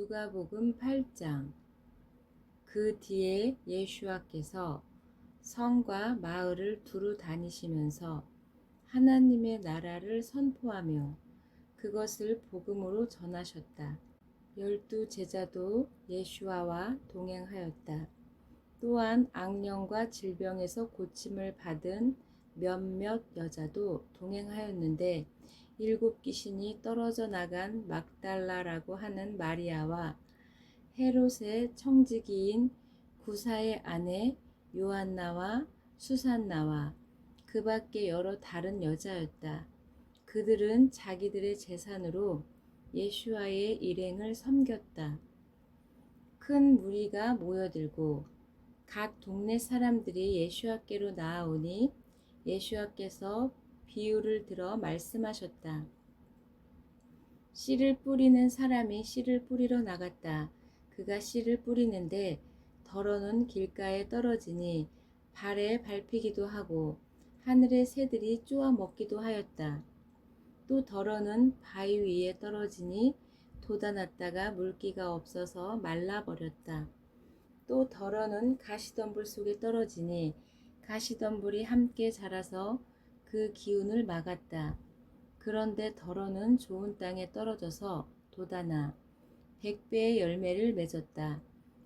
누가복음 8장 그 뒤에 예수와께서 성과 마을을 두루 다니시면서 하나님의 나라를 선포하며 그것을 복음으로 전하셨다. 열두 제자도 예수와와 동행하였다. 또한 악령과 질병에서 고침을 받은 몇몇 여자도 동행하였는데 일곱 귀신이 떨어져 나간 막달라라고 하는 마리아와 헤롯의 청지기인 구사의 아내 요한나와 수산나와 그 밖에 여러 다른 여자였다. 그들은 자기들의 재산으로 예수와의 일행을 섬겼다. 큰 무리가 모여들고 각 동네 사람들이 예수와께로 나아오니 예수와께서 비유를 들어 말씀하셨다. 씨를 뿌리는 사람이 씨를 뿌리러 나갔다. 그가 씨를 뿌리는데 덜어는 길가에 떨어지니 발에 밟히기도 하고 하늘의 새들이 쪼아 먹기도 하였다. 또 덜어는 바위 위에 떨어지니 돋아났다가 물기가 없어서 말라버렸다. 또 덜어는 가시덤불 속에 떨어지니 가시덤불이 함께 자라서 그 기운을 막았다. 그런데 덜어는 좋은 땅에 떨어져서 돋아나 백배의 열매를 맺었다.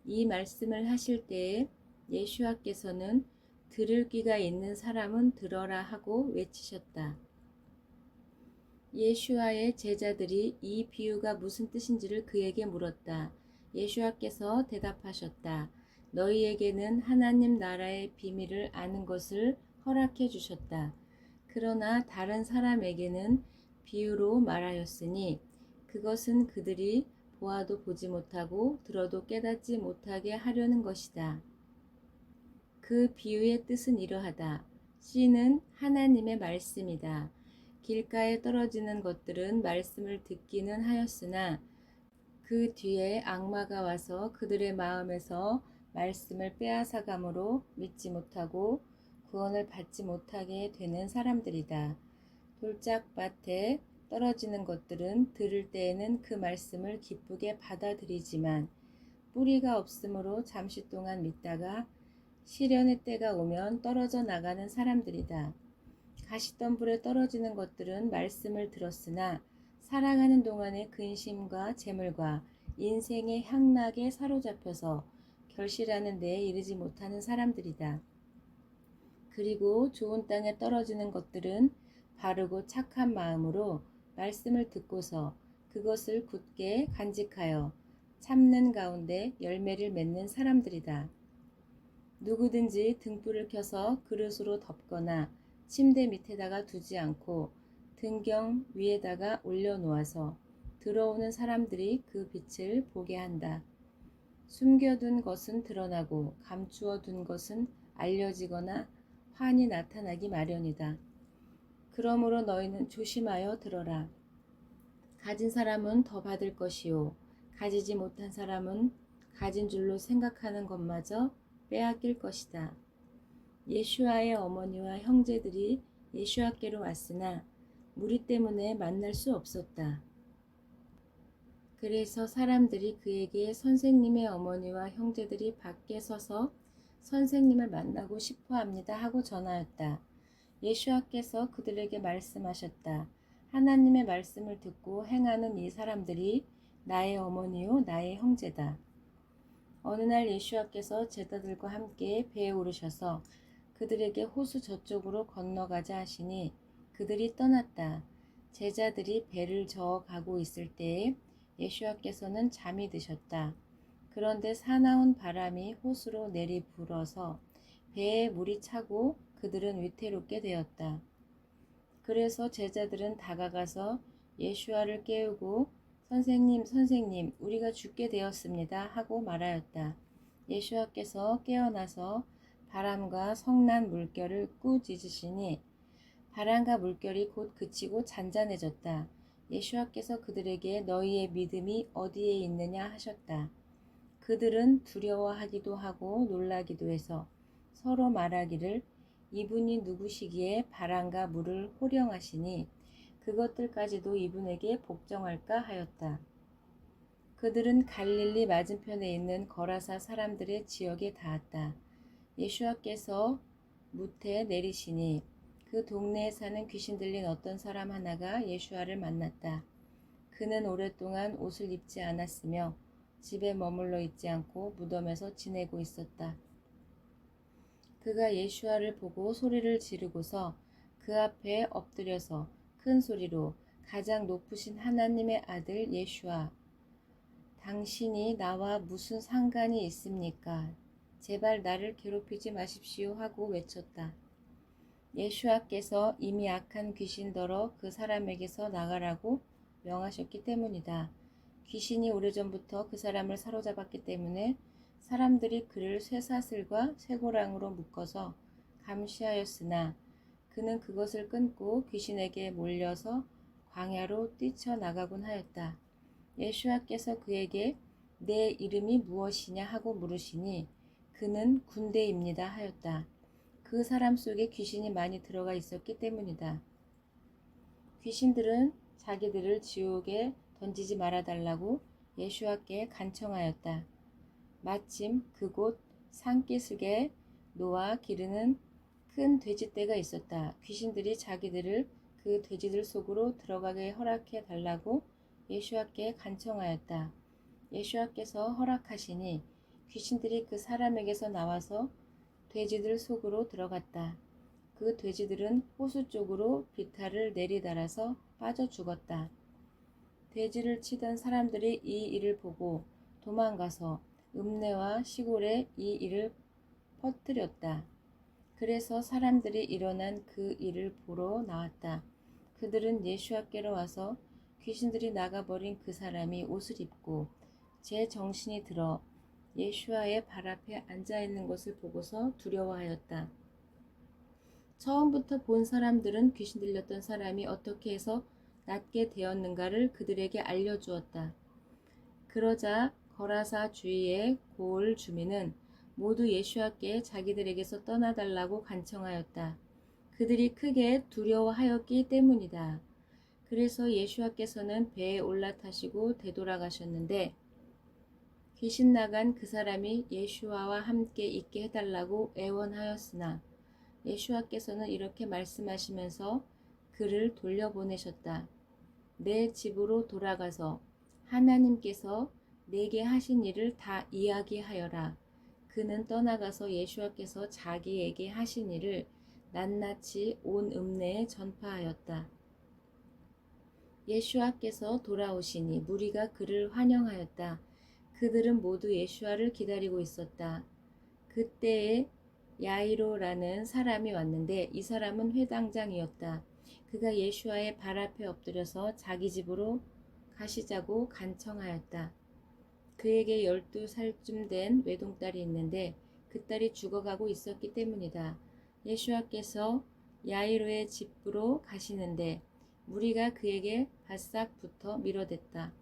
이 말씀을 하실 때에 예수와께서는 들을 귀가 있는 사람은 들어라 하고 외치셨다. 예수와의 제자들이 이 비유가 무슨 뜻인지를 그에게 물었다. 예수와께서 대답하셨다. 너희에게는 하나님 나라의 비밀을 아는 것을 허락해 주셨다. 그러나 다른 사람에게는 비유로 말하였으니 그것은 그들이 보아도 보지 못하고 들어도 깨닫지 못하게 하려는 것이다. 그 비유의 뜻은 이러하다. 씨는 하나님의 말씀이다. 길가에 떨어지는 것들은 말씀을 듣기는 하였으나 그 뒤에 악마가 와서 그들의 마음에서 말씀을 빼앗아감으로 믿지 못하고 구원을 받지 못하게 되는 사람들이다. 돌짝밭에 떨어지는 것들은 들을 때에는 그 말씀을 기쁘게 받아들이지만 뿌리가 없으므로 잠시 동안 믿다가 시련의 때가 오면 떨어져 나가는 사람들이다. 가시덤불에 떨어지는 것들은 말씀을 들었으나 살아가는 동안의 근심과 재물과 인생의 향락에 사로잡혀서 결실하는 데에 이르지 못하는 사람들이다. 그리고 좋은 땅에 떨어지는 것들은 바르고 착한 마음으로 말씀을 듣고서 그것을 굳게 간직하여 참는 가운데 열매를 맺는 사람들이다. 누구든지 등불을 켜서 그릇으로 덮거나 침대 밑에다가 두지 않고 등경 위에다가 올려놓아서 들어오는 사람들이 그 빛을 보게 한다. 숨겨둔 것은 드러나고 감추어 둔 것은 알려지거나 환히 나타나기 마련이다. 그러므로 너희는 조심하여 들어라. 가진 사람은 더 받을 것이요. 가지지 못한 사람은 가진 줄로 생각하는 것마저 빼앗길 것이다. 예슈아의 어머니와 형제들이 예슈아께로 왔으나 무리 때문에 만날 수 없었다. 그래서 사람들이 그에게 선생님의 어머니와 형제들이 밖에 서서 선생님을 만나고 싶어 합니다 하고 전하였다. 예수와께서 그들에게 말씀하셨다. 하나님의 말씀을 듣고 행하는 이 사람들이 나의 어머니요 나의 형제다. 어느 날 예수와께서 제자들과 함께 배에 오르셔서 그들에게 호수 저쪽으로 건너가자 하시니 그들이 떠났다. 제자들이 배를 저어 가고 있을 때에 예수와께서는 잠이 드셨다. 그런데 사나운 바람이 호수로 내리 불어서 배에 물이 차고 그들은 위태롭게 되었다. 그래서 제자들은 다가가서 예수와를 깨우고 선생님, 선생님, 우리가 죽게 되었습니다. 하고 말하였다. 예수와께서 깨어나서 바람과 성난 물결을 꾸짖으시니 바람과 물결이 곧 그치고 잔잔해졌다. 예수와께서 그들에게 너희의 믿음이 어디에 있느냐 하셨다. 그들은 두려워하기도 하고 놀라기도 해서 서로 말하기를 이분이 누구시기에 바람과 물을 호령하시니 그것들까지도 이분에게 복종할까 하였다. 그들은 갈릴리 맞은편에 있는 거라사 사람들의 지역에 닿았다. 예수와께서 무태 내리시니 그 동네에 사는 귀신 들린 어떤 사람 하나가 예수와를 만났다. 그는 오랫동안 옷을 입지 않았으며 집에 머물러 있지 않고 무덤에서 지내고 있었다. 그가 예수와를 보고 소리를 지르고서 그 앞에 엎드려서 큰 소리로 가장 높으신 하나님의 아들 예수와 당신이 나와 무슨 상관이 있습니까? 제발 나를 괴롭히지 마십시오 하고 외쳤다. 예수와께서 이미 악한 귀신더러 그 사람에게서 나가라고 명하셨기 때문이다. 귀신이 오래전부터 그 사람을 사로잡았기 때문에 사람들이 그를 쇠사슬과 쇠고랑으로 묶어서 감시하였으나 그는 그것을 끊고 귀신에게 몰려서 광야로 뛰쳐나가곤 하였다. 예수와께서 그에게 내 이름이 무엇이냐 하고 물으시니 그는 군대입니다 하였다. 그 사람 속에 귀신이 많이 들어가 있었기 때문이다. 귀신들은 자기들을 지옥에 던지지 말아달라고 예수와께 간청하였다. 마침 그곳 산기슭에 노아 기르는 큰 돼지떼가 있었다. 귀신들이 자기들을 그 돼지들 속으로 들어가게 허락해 달라고 예수와께 간청하였다. 예수와께서 허락하시니 귀신들이 그 사람에게서 나와서 돼지들 속으로 들어갔다. 그 돼지들은 호수 쪽으로 비탈을 내리달아서 빠져 죽었다. 돼지를 치던 사람들이 이 일을 보고 도망가서 읍내와 시골에 이 일을 퍼뜨렸다. 그래서 사람들이 일어난 그 일을 보러 나왔다. 그들은 예수와께로 와서 귀신들이 나가버린 그 사람이 옷을 입고 제 정신이 들어 예수와의 발 앞에 앉아 있는 것을 보고서 두려워하였다. 처음부터 본 사람들은 귀신 들렸던 사람이 어떻게 해서 낫게 되었는가를 그들에게 알려주었다. 그러자 거라사 주위의 고을 주민은 모두 예수와께 자기들에게서 떠나달라고 간청하였다. 그들이 크게 두려워하였기 때문이다. 그래서 예수와께서는 배에 올라타시고 되돌아가셨는데 귀신 나간 그 사람이 예수와와 함께 있게 해달라고 애원하였으나 예수와께서는 이렇게 말씀하시면서 그를 돌려보내셨다. 내 집으로 돌아가서 하나님께서 내게 하신 일을 다 이야기하여라. 그는 떠나가서 예수와께서 자기에게 하신 일을 낱낱이 온 읍내에 전파하였다. 예수와께서 돌아오시니 무리가 그를 환영하였다. 그들은 모두 예수와를 기다리고 있었다. 그때에 야이로라는 사람이 왔는데 이 사람은 회당장이었다. 그가 예수와의 발 앞에 엎드려서 자기 집으로 가시자고 간청하였다. 그에게 열두 살쯤 된 외동딸이 있는데 그 딸이 죽어가고 있었기 때문이다. 예수와께서 야이로의 집으로 가시는데 무리가 그에게 바싹 붙어 밀어댔다.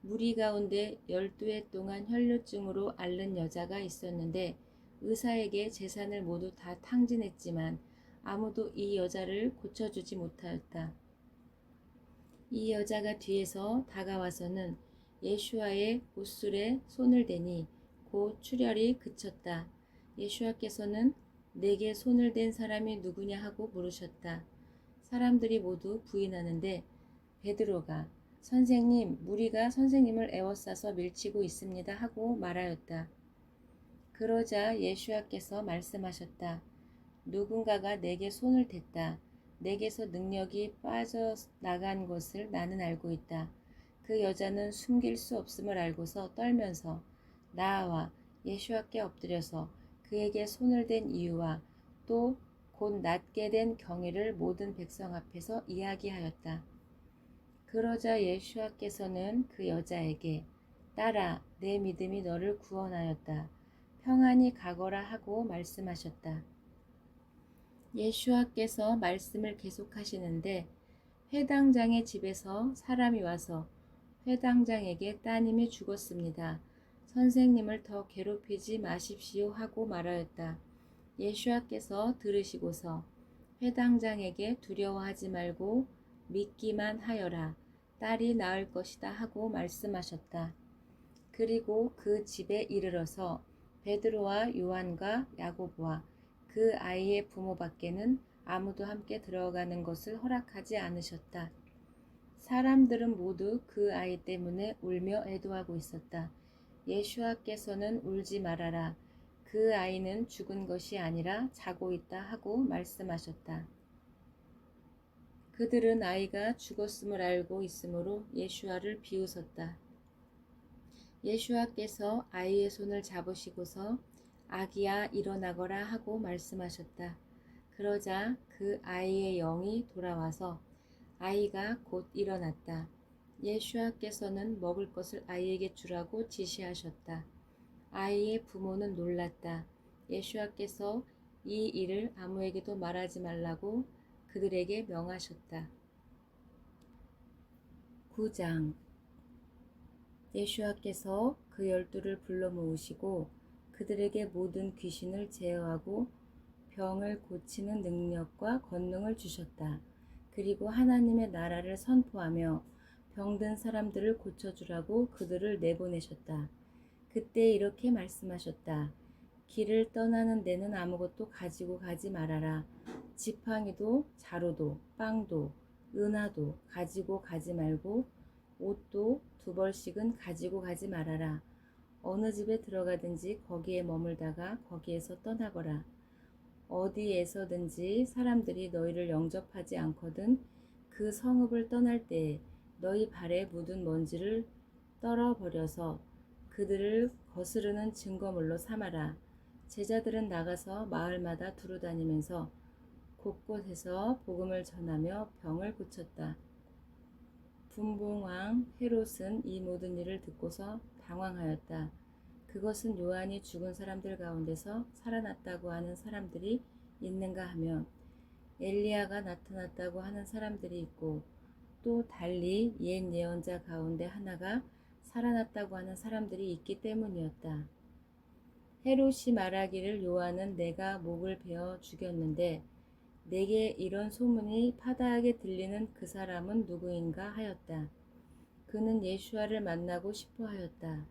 무리 가운데 열두 해 동안 혈류증으로 앓는 여자가 있었는데 의사에게 재산을 모두 다 탕진했지만 아무도 이 여자를 고쳐주지 못하였다. 이 여자가 뒤에서 다가와서는 예수와의 옷술에 손을 대니 곧 출혈이 그쳤다. 예수와께서는 내게 손을 댄 사람이 누구냐 하고 물으셨다. 사람들이 모두 부인하는데 베드로가 선생님, 무리가 선생님을 애워싸서 밀치고 있습니다 하고 말하였다. 그러자 예수와께서 말씀하셨다. 누군가가 내게 손을 댔다. 내게서 능력이 빠져나간 것을 나는 알고 있다. 그 여자는 숨길 수 없음을 알고서 떨면서 나와 예수와께 엎드려서 그에게 손을 댄 이유와 또 곧 낫게 된 경위를 모든 백성 앞에서 이야기하였다. 그러자 예수와께서는 그 여자에게 딸아 내 믿음이 너를 구원하였다. 평안히 가거라 하고 말씀하셨다. 예수와께서 말씀을 계속하시는데 회당장의 집에서 사람이 와서 회당장에게 따님이 죽었습니다. 선생님을 더 괴롭히지 마십시오 하고 말하였다. 예수와께서 들으시고서 회당장에게 두려워하지 말고 믿기만 하여라. 딸이 나을 것이다 하고 말씀하셨다. 그리고 그 집에 이르러서 베드로와 요한과 야고보와 그 아이의 부모 밖에는 아무도 함께 들어가는 것을 허락하지 않으셨다. 사람들은 모두 그 아이 때문에 울며 애도하고 있었다. 예수와께서는 울지 말아라. 그 아이는 죽은 것이 아니라 자고 있다 하고 말씀하셨다. 그들은 아이가 죽었음을 알고 있으므로 예수와를 비웃었다. 예수와께서 아이의 손을 잡으시고서 아기야 일어나거라 하고 말씀하셨다. 그러자 그 아이의 영이 돌아와서 아이가 곧 일어났다. 예수와께서는 먹을 것을 아이에게 주라고 지시하셨다. 아이의 부모는 놀랐다. 예수와께서 이 일을 아무에게도 말하지 말라고 그들에게 명하셨다. 9장 예수와께서 그 열두를 불러 모으시고 그들에게 모든 귀신을 제어하고 병을 고치는 능력과 권능을 주셨다. 그리고 하나님의 나라를 선포하며 병든 사람들을 고쳐주라고 그들을 내보내셨다. 그때 이렇게 말씀하셨다. 길을 떠나는 데는 아무것도 가지고 가지 말아라. 지팡이도 자루도 빵도 은하도 가지고 가지 말고 옷도 두 벌씩은 가지고 가지 말아라. 어느 집에 들어가든지 거기에 머물다가 거기에서 떠나거라. 어디에서든지 사람들이 너희를 영접하지 않거든 그 성읍을 떠날 때에 너희 발에 묻은 먼지를 떨어버려서 그들을 거스르는 증거물로 삼아라. 제자들은 나가서 마을마다 두루 다니면서 곳곳에서 복음을 전하며 병을 고쳤다. 분봉왕 헤롯은 이 모든 일을 듣고서 당황하였다. 그것은 요한이 죽은 사람들 가운데서 살아났다고 하는 사람들이 있는가 하면 엘리야가 나타났다고 하는 사람들이 있고 또 달리 옛 예언자 가운데 하나가 살아났다고 하는 사람들이 있기 때문이었다. 헤롯이 말하기를 요한은 내가 목을 베어 죽였는데 내게 이런 소문이 파다하게 들리는 그 사람은 누구인가 하였다. 그는 예수와를 만나고 싶어 하였다.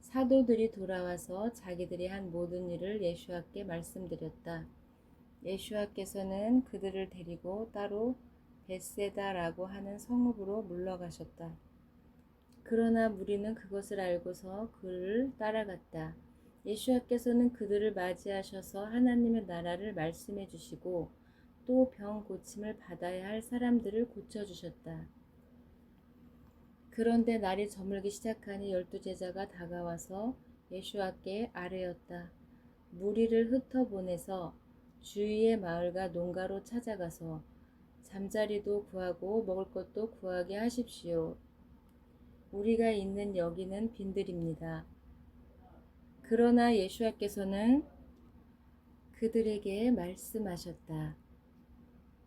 사도들이 돌아와서 자기들이 한 모든 일을 예수와께 말씀드렸다. 예수와께서는 그들을 데리고 따로 베세다라고 하는 성읍으로 물러가셨다. 그러나 무리는 그것을 알고서 그를 따라갔다. 예수와께서는 그들을 맞이하셔서 하나님의 나라를 말씀해 주시고 또 병 고침을 받아야 할 사람들을 고쳐 주셨다. 그런데 날이 저물기 시작하니 열두 제자가 다가와서 예수와께 아뢰었다. 무리를 흩어보내서 주위의 마을과 농가로 찾아가서 잠자리도 구하고 먹을 것도 구하게 하십시오. 우리가 있는 여기는 빈들입니다. 그러나 예수와께서는 그들에게 말씀하셨다.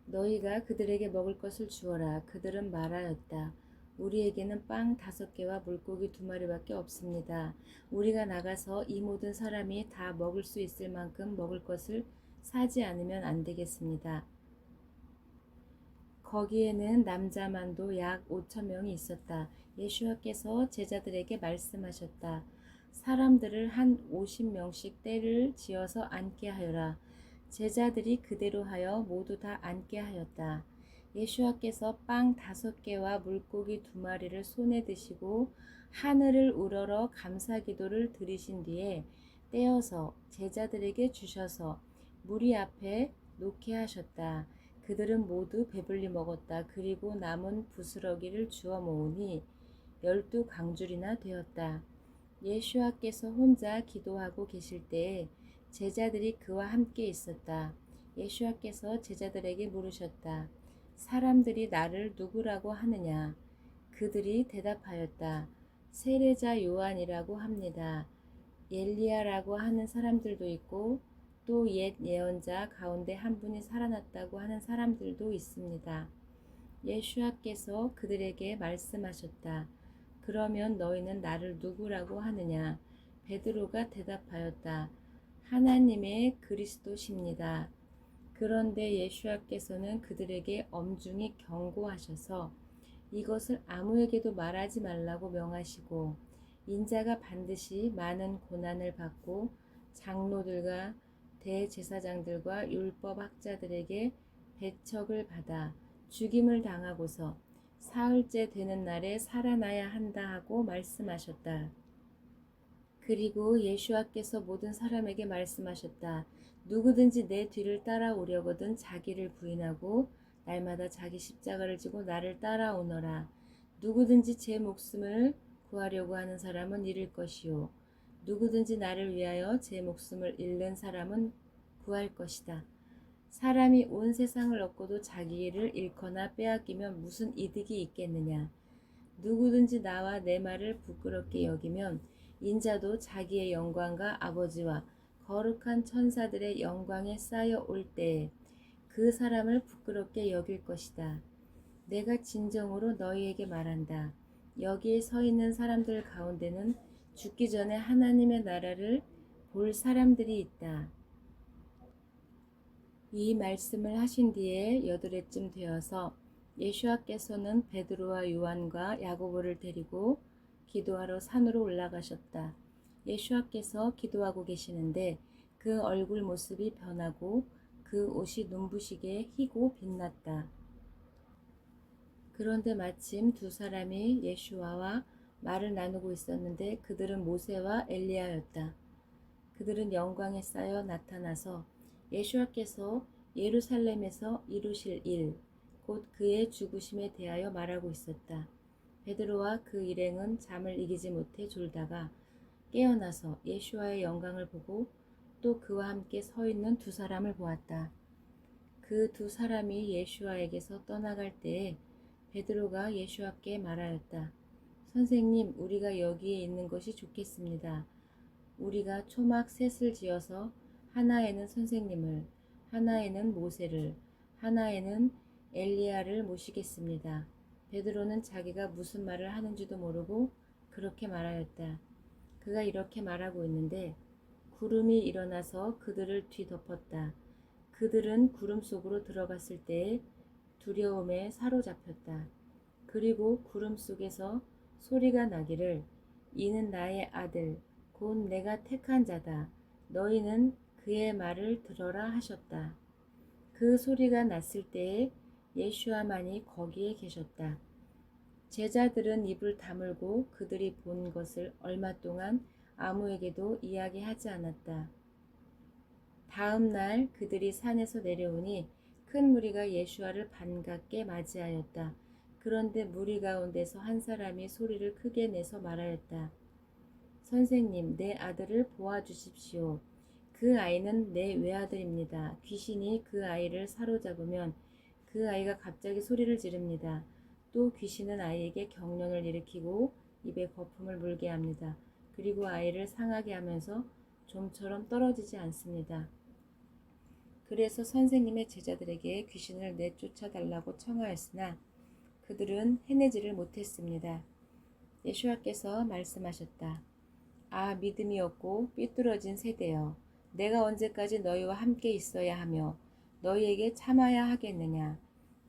너희가 그들에게 먹을 것을 주어라. 그들은 말하였다. 우리에게는 빵 다섯 개와 물고기 두 마리밖에 없습니다. 우리가 나가서 이 모든 사람이 다 먹을 수 있을 만큼 먹을 것을 사지 않으면 안 되겠습니다. 거기에는 남자만도 약 5천 명이 있었다. 예수와께서 제자들에게 말씀하셨다. 사람들을 한 50명씩 때를 지어서 앉게 하여라. 제자들이 그대로 하여 모두 다 앉게 하였다. 예수와께서 빵 다섯 개와 물고기 두 마리를 손에 드시고 하늘을 우러러 감사 기도를 드리신 뒤에 떼어서 제자들에게 주셔서 무리 앞에 놓게 하셨다. 그들은 모두 배불리 먹었다. 그리고 남은 부스러기를 주워 모으니 열두 강줄이나 되었다. 예수와께서 혼자 기도하고 계실 때에 제자들이 그와 함께 있었다. 예수와께서 제자들에게 물으셨다. 사람들이 나를 누구라고 하느냐? 그들이 대답하였다. 세례자 요한이라고 합니다. 엘리야라고 하는 사람들도 있고 또 옛 예언자 가운데 한 분이 살아났다고 하는 사람들도 있습니다. 예수와께서 그들에게 말씀하셨다. 그러면 너희는 나를 누구라고 하느냐? 베드로가 대답하였다. 하나님의 그리스도십니다. 그런데 예수와께서는 그들에게 엄중히 경고하셔서 이것을 아무에게도 말하지 말라고 명하시고 인자가 반드시 많은 고난을 받고 장로들과 대제사장들과 율법 학자들에게 배척을 받아 죽임을 당하고서 사흘째 되는 날에 살아나야 한다 하고 말씀하셨다. 그리고 예수와께서 모든 사람에게 말씀하셨다. 누구든지 내 뒤를 따라오려거든 자기를 부인하고 날마다 자기 십자가를 지고 나를 따라오너라. 누구든지 제 목숨을 구하려고 하는 사람은 잃을 것이요. 누구든지 나를 위하여 제 목숨을 잃는 사람은 구할 것이다. 사람이 온 세상을 얻고도 자기를 잃거나 빼앗기면 무슨 이득이 있겠느냐. 누구든지 나와 내 말을 부끄럽게 여기면 인자도 자기의 영광과 아버지와 거룩한 천사들의 영광에 쌓여 올 때에 그 사람을 부끄럽게 여길 것이다. 내가 진정으로 너희에게 말한다. 여기에 서 있는 사람들 가운데는 죽기 전에 하나님의 나라를 볼 사람들이 있다. 이 말씀을 하신 뒤에 여드레쯤 되어서 예수와께서는 베드로와 요한과 야고보를 데리고 기도하러 산으로 올라가셨다. 예수와께서 기도하고 계시는데 그 얼굴 모습이 변하고 그 옷이 눈부시게 희고 빛났다. 그런데 마침 두 사람이 예수와와 말을 나누고 있었는데 그들은 모세와 엘리야였다. 그들은 영광에 쌓여 나타나서 예수와께서 예루살렘에서 이루실 일, 곧 그의 죽으심에 대하여 말하고 있었다. 베드로와 그 일행은 잠을 이기지 못해 졸다가 깨어나서 예수와의 영광을 보고 또 그와 함께 서 있는 두 사람을 보았다. 그 두 사람이 예수와에게서 떠나갈 때에 베드로가 예수와께 말하였다. 선생님, 우리가 여기에 있는 것이 좋겠습니다. 우리가 초막 셋을 지어서 하나에는 선생님을, 하나에는 모세를, 하나에는 엘리야를 모시겠습니다. 베드로는 자기가 무슨 말을 하는지도 모르고 그렇게 말하였다. 그가 이렇게 말하고 있는데 구름이 일어나서 그들을 뒤덮었다. 그들은 구름 속으로 들어갔을 때에 두려움에 사로잡혔다. 그리고 구름 속에서 소리가 나기를 이는 나의 아들 곧 내가 택한 자다. 너희는 그의 말을 들어라 하셨다. 그 소리가 났을 때에 예수와만이 거기에 계셨다. 제자들은 입을 다물고 그들이 본 것을 얼마 동안 아무에게도 이야기하지 않았다. 다음 날 그들이 산에서 내려오니 큰 무리가 예수와를 반갑게 맞이하였다. 그런데 무리 가운데서 한 사람이 소리를 크게 내서 말하였다. 선생님, 내 아들을 보아주십시오. 그 아이는 내 외아들입니다. 귀신이 그 아이를 사로잡으면 그 아이가 갑자기 소리를 지릅니다. 또 귀신은 아이에게 경련을 일으키고 입에 거품을 물게 합니다. 그리고 아이를 상하게 하면서 좀처럼 떨어지지 않습니다. 그래서 선생님의 제자들에게 귀신을 내쫓아 달라고 청하였으나 그들은 해내지를 못했습니다. 예수와께서 말씀하셨다. 아, 믿음이 없고 삐뚤어진 세대여. 내가 언제까지 너희와 함께 있어야 하며 너희에게 참아야 하겠느냐.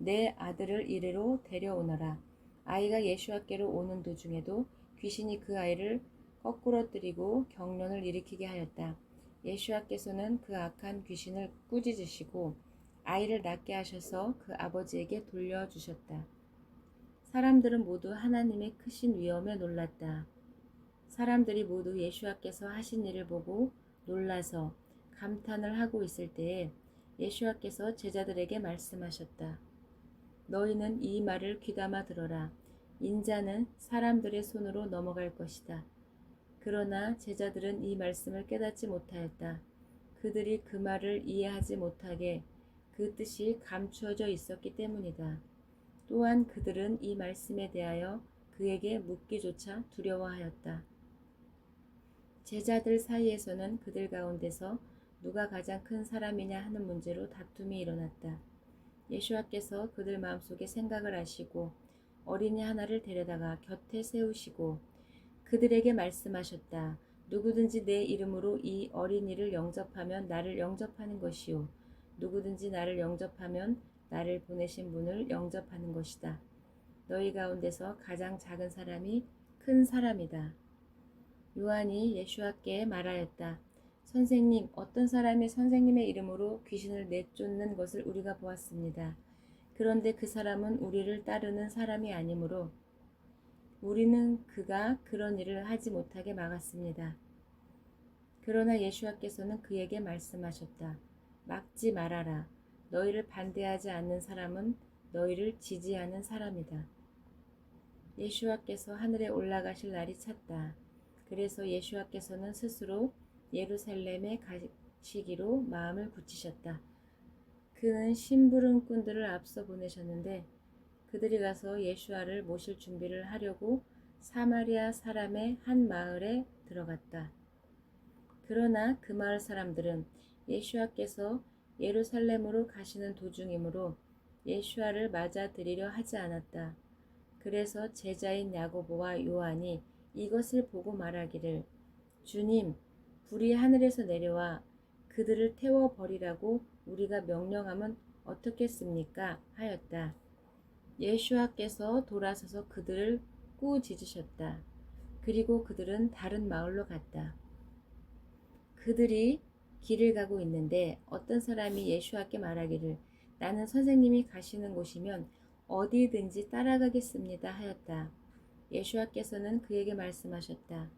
내 아들을 이리로 데려오너라. 아이가 예수와께로 오는 도중에도 귀신이 그 아이를 거꾸러뜨리고 경련을 일으키게 하였다. 예수와께서는 그 악한 귀신을 꾸짖으시고 아이를 낫게 하셔서 그 아버지에게 돌려주셨다. 사람들은 모두 하나님의 크신 위엄에 놀랐다. 사람들이 모두 예수와께서 하신 일을 보고 놀라서 감탄을 하고 있을 때에 예수와께서 제자들에게 말씀하셨다. 너희는 이 말을 귀담아 들어라. 인자는 사람들의 손으로 넘어갈 것이다. 그러나 제자들은 이 말씀을 깨닫지 못하였다. 그들이 그 말을 이해하지 못하게 그 뜻이 감추어져 있었기 때문이다. 또한 그들은 이 말씀에 대하여 그에게 묻기조차 두려워하였다. 제자들 사이에서는 그들 가운데서 누가 가장 큰 사람이냐 하는 문제로 다툼이 일어났다. 예수와께서 그들 마음속에 생각을 하시고 어린이 하나를 데려다가 곁에 세우시고 그들에게 말씀하셨다. 누구든지 내 이름으로 이 어린이를 영접하면 나를 영접하는 것이요. 누구든지 나를 영접하면 나를 보내신 분을 영접하는 것이다. 너희 가운데서 가장 작은 사람이 큰 사람이다. 요한이 예수와께 말하였다. 선생님, 어떤 사람이 선생님의 이름으로 귀신을 내쫓는 것을 우리가 보았습니다. 그런데 그 사람은 우리를 따르는 사람이 아니므로 우리는 그가 그런 일을 하지 못하게 막았습니다. 그러나 예수와께서는 그에게 말씀하셨다. 막지 말아라. 너희를 반대하지 않는 사람은 너희를 지지하는 사람이다. 예수와께서 하늘에 올라가실 날이 찼다. 그래서 예수와께서는 스스로 예루살렘에 가시기로 마음을 굳히셨다. 그는 심부름꾼들을 앞서 보내셨는데 그들이 가서 예수와를 모실 준비를 하려고 사마리아 사람의 한 마을에 들어갔다. 그러나 그 마을 사람들은 예수와께서 예루살렘으로 가시는 도중이므로 예수와를 맞아들이려 하지 않았다. 그래서 제자인 야고보와 요한이 이것을 보고 말하기를 주님 불이 하늘에서 내려와 그들을 태워 버리라고 우리가 명령하면 어떻겠습니까? 하였다. 예수와께서 돌아서서 그들을 꾸짖으셨다. 그리고 그들은 다른 마을로 갔다. 그들이 길을 가고 있는데 어떤 사람이 예수와께 말하기를 나는 선생님이 가시는 곳이면 어디든지 따라가겠습니다 하였다. 예수와께서는 그에게 말씀하셨다.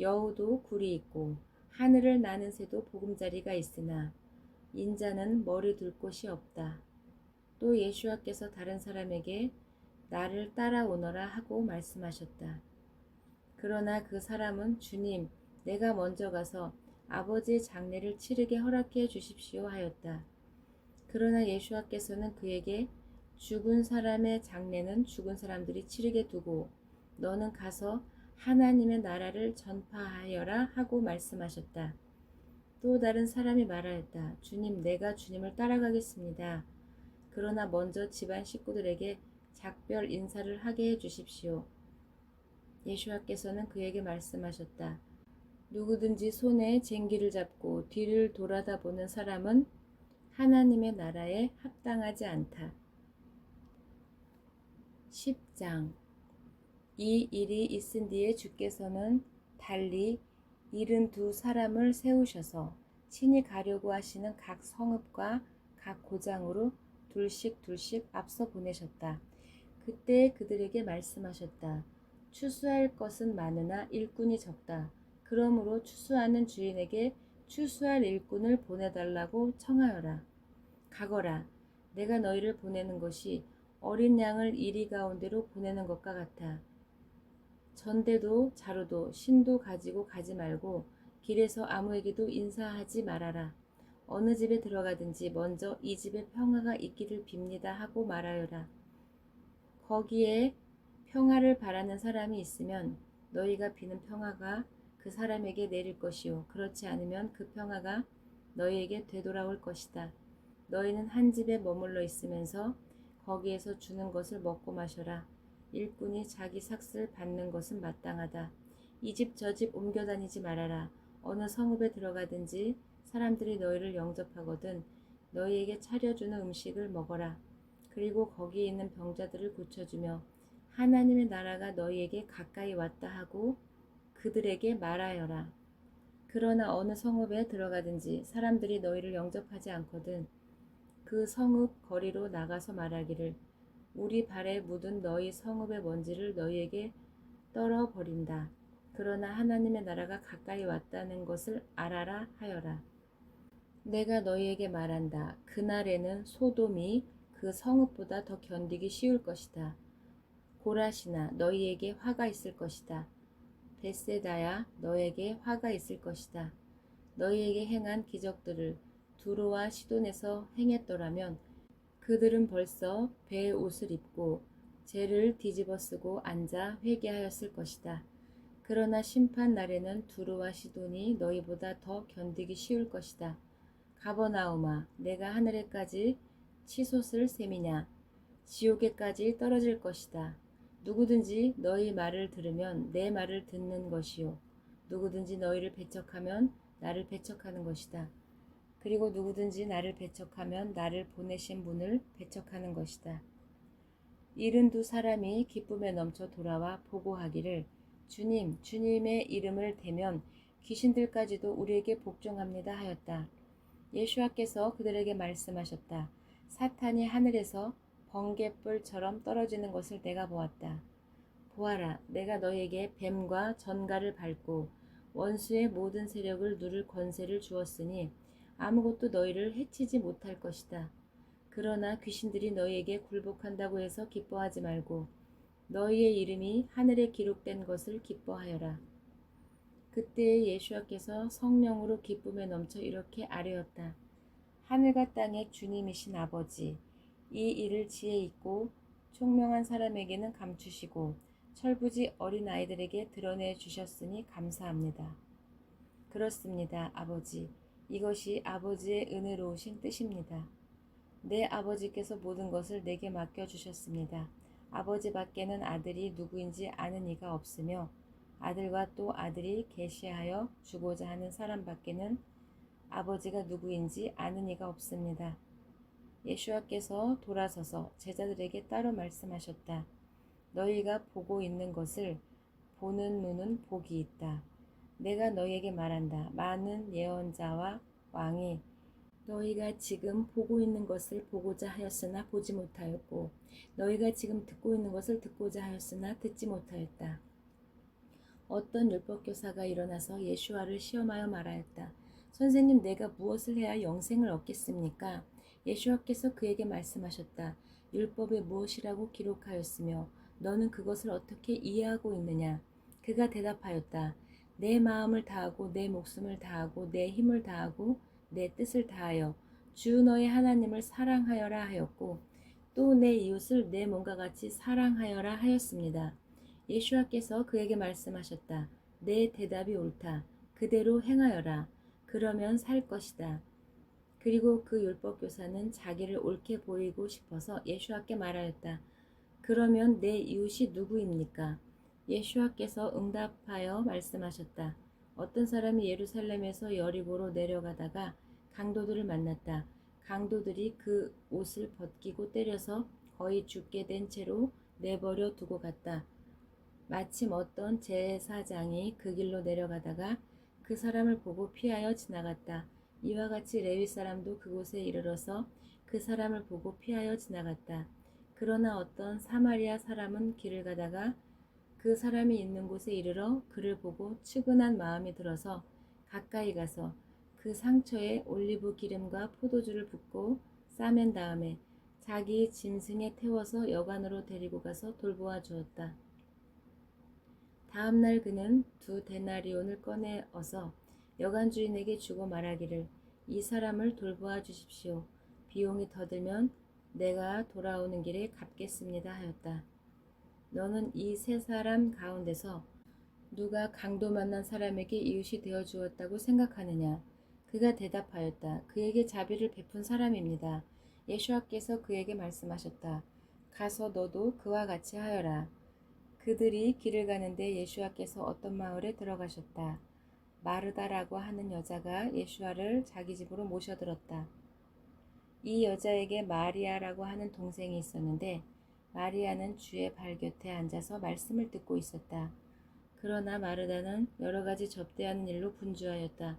여우도 굴이 있고 하늘을 나는 새도 보금자리가 있으나 인자는 머리 둘 곳이 없다. 또 예수와께서 다른 사람에게 나를 따라오너라 하고 말씀하셨다. 그러나 그 사람은 주님, 내가 먼저 가서 아버지의 장례를 치르게 허락해 주십시오 하였다. 그러나 예수와께서는 그에게 죽은 사람의 장례는 죽은 사람들이 치르게 두고 너는 가서 하나님의 나라를 전파하여라 하고 말씀하셨다. 또 다른 사람이 말하였다. 주님, 내가 주님을 따라가겠습니다. 그러나 먼저 집안 식구들에게 작별 인사를 하게 해 주십시오. 예수와께서는 그에게 말씀하셨다. 누구든지 손에 쟁기를 잡고 뒤를 돌아다 보는 사람은 하나님의 나라에 합당하지 않다. 10장 이 일이 있은 뒤에 주께서는 달리 일흔 두 사람을 세우셔서 친히 가려고 하시는 각 성읍과 각 고장으로 둘씩 둘씩 앞서 보내셨다. 그때 그들에게 말씀하셨다. 추수할 것은 많으나 일꾼이 적다. 그러므로 추수하는 주인에게 추수할 일꾼을 보내달라고 청하여라. 가거라. 내가 너희를 보내는 것이 어린 양을 이리 가운데로 보내는 것과 같아. 전대도 자루도 신도 가지고 가지 말고 길에서 아무에게도 인사하지 말아라. 어느 집에 들어가든지 먼저 이 집에 평화가 있기를 빕니다 하고 말하여라. 거기에 평화를 바라는 사람이 있으면 너희가 비는 평화가 그 사람에게 내릴 것이요. 그렇지 않으면 그 평화가 너희에게 되돌아올 것이다. 너희는 한 집에 머물러 있으면서 거기에서 주는 것을 먹고 마셔라. 일꾼이 자기 삭슬 받는 것은 마땅하다. 이 집저집 옮겨 다니지 말아라. 어느 성읍에 들어가든지 사람들이 너희를 영접하거든 너희에게 차려주는 음식을 먹어라. 그리고 거기 있는 병자들을 고쳐주며 하나님의 나라가 너희에게 가까이 왔다 하고 그들에게 말하여라. 그러나 어느 성읍에 들어가든지 사람들이 너희를 영접하지 않거든 그 성읍 거리로 나가서 말하기를 우리 발에 묻은 너희 성읍의 먼지를 너희에게 떨어 버린다. 그러나 하나님의 나라가 가까이 왔다는 것을 알아라 하여라. 내가 너희에게 말한다. 그날에는 소돔이 그 성읍보다 더 견디기 쉬울 것이다. 고라시나 너희에게 화가 있을 것이다. 베세다야 너에게 화가 있을 것이다. 너희에게 행한 기적들을 두로와 시돈에서 행했더라면 그들은 벌써 배의 옷을 입고 죄를 뒤집어 쓰고 앉아 회개하였을 것이다. 그러나 심판 날에는 두로와 시돈이 너희보다 더 견디기 쉬울 것이다. 가버나우마 내가 하늘에까지 치솟을 셈이냐 지옥에까지 떨어질 것이다. 누구든지 너희 말을 들으면 내 말을 듣는 것이요 누구든지 너희를 배척하면 나를 배척하는 것이다. 그리고 누구든지 나를 배척하면 나를 보내신 분을 배척하는 것이다. 일흔 두 사람이 기쁨에 넘쳐 돌아와 보고하기를 주님, 주님의 이름을 대면 귀신들까지도 우리에게 복종합니다 하였다. 예수와께서 그들에게 말씀하셨다. 사탄이 하늘에서 번개불처럼 떨어지는 것을 내가 보았다. 보아라, 내가 너에게 뱀과 전갈을 밟고 원수의 모든 세력을 누를 권세를 주었으니 아무것도 너희를 해치지 못할 것이다. 그러나 귀신들이 너희에게 굴복한다고 해서 기뻐하지 말고 너희의 이름이 하늘에 기록된 것을 기뻐하여라. 그때 예수와께서 성령으로 기쁨에 넘쳐 이렇게 아뢰었다. 하늘과 땅의 주님이신 아버지, 이 일을 지혜 있고 총명한 사람에게는 감추시고 철부지 어린 아이들에게 드러내 주셨으니 감사합니다. 그렇습니다, 아버지. 이것이 아버지의 은혜로우신 뜻입니다. 내 아버지께서 모든 것을 내게 맡겨 주셨습니다. 아버지 밖에는 아들이 누구인지 아는 이가 없으며 아들과 또 아들이 계시하여 주고자 하는 사람 밖에는 아버지가 누구인지 아는 이가 없습니다. 예수와께서 돌아서서 제자들에게 따로 말씀하셨다. 너희가 보고 있는 것을 보는 눈은 복이 있다. 내가 너희에게 말한다. 많은 예언자와 왕이 너희가 지금 보고 있는 것을 보고자 하였으나 보지 못하였고 너희가 지금 듣고 있는 것을 듣고자 하였으나 듣지 못하였다. 어떤 율법교사가 일어나서 예수와를 시험하여 말하였다. 선생님, 내가 무엇을 해야 영생을 얻겠습니까? 예수와께서 그에게 말씀하셨다. 율법에 무엇이라고 기록하였으며 너는 그것을 어떻게 이해하고 있느냐? 그가 대답하였다. 내 마음을 다하고 내 목숨을 다하고 내 힘을 다하고 내 뜻을 다하여 주 너의 하나님을 사랑하여라 하였고 또 내 이웃을 내 몸과 같이 사랑하여라 하였습니다. 예수와께서 그에게 말씀하셨다. 내 대답이 옳다. 그대로 행하여라. 그러면 살 것이다. 그리고 그 율법 교사는 자기를 옳게 보이고 싶어서 예수와께 말하였다. 그러면 내 이웃이 누구입니까? 예수와께서 응답하여 말씀하셨다. 어떤 사람이 예루살렘에서 여리고로 내려가다가 강도들을 만났다. 강도들이 그 옷을 벗기고 때려서 거의 죽게 된 채로 내버려 두고 갔다. 마침 어떤 제사장이 그 길로 내려가다가 그 사람을 보고 피하여 지나갔다. 이와 같이 레위 사람도 그곳에 이르러서 그 사람을 보고 피하여 지나갔다. 그러나 어떤 사마리아 사람은 길을 가다가 그 사람이 있는 곳에 이르러 그를 보고 측은한 마음이 들어서 가까이 가서 그 상처에 올리브 기름과 포도주를 붓고 싸맨 다음에 자기 짐승에 태워서 여관으로 데리고 가서 돌보아 주었다. 다음 날 그는 두 데나리온을 꺼내어서 여관 주인에게 주고 말하기를 이 사람을 돌보아 주십시오. 비용이 더 들면 내가 돌아오는 길에 갚겠습니다 하였다. 너는 이 세 사람 가운데서 누가 강도 만난 사람에게 이웃이 되어 주었다고 생각하느냐? 그가 대답하였다. 그에게 자비를 베푼 사람입니다. 예수와께서 그에게 말씀하셨다. 가서 너도 그와 같이 하여라. 그들이 길을 가는데 예수와께서 어떤 마을에 들어가셨다. 마르다라고 하는 여자가 예수와를 자기 집으로 모셔들었다. 이 여자에게 마리아라고 하는 동생이 있었는데 마리아는 주의 발 곁에 앉아서 말씀을 듣고 있었다. 그러나 마르다는 여러 가지 접대하는 일로 분주하였다.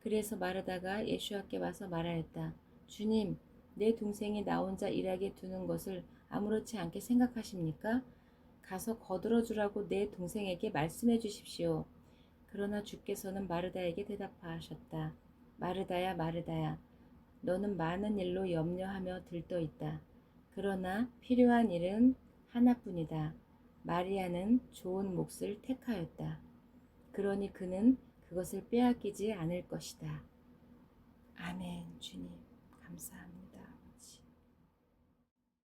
그래서 마르다가 예수와께 와서 말하였다. 주님, 내 동생이 나 혼자 일하게 두는 것을 아무렇지 않게 생각하십니까? 가서 거들어 주라고 내 동생에게 말씀해 주십시오. 그러나 주께서는 마르다에게 대답하셨다. 마르다야, 마르다야, 너는 많은 일로 염려하며 들떠 있다. 그러나 필요한 일은 하나뿐이다. 마리아는 좋은 몫을 택하였다. 그러니 그는 그것을 빼앗기지 않을 것이다. 아멘, 주님. 감사합니다.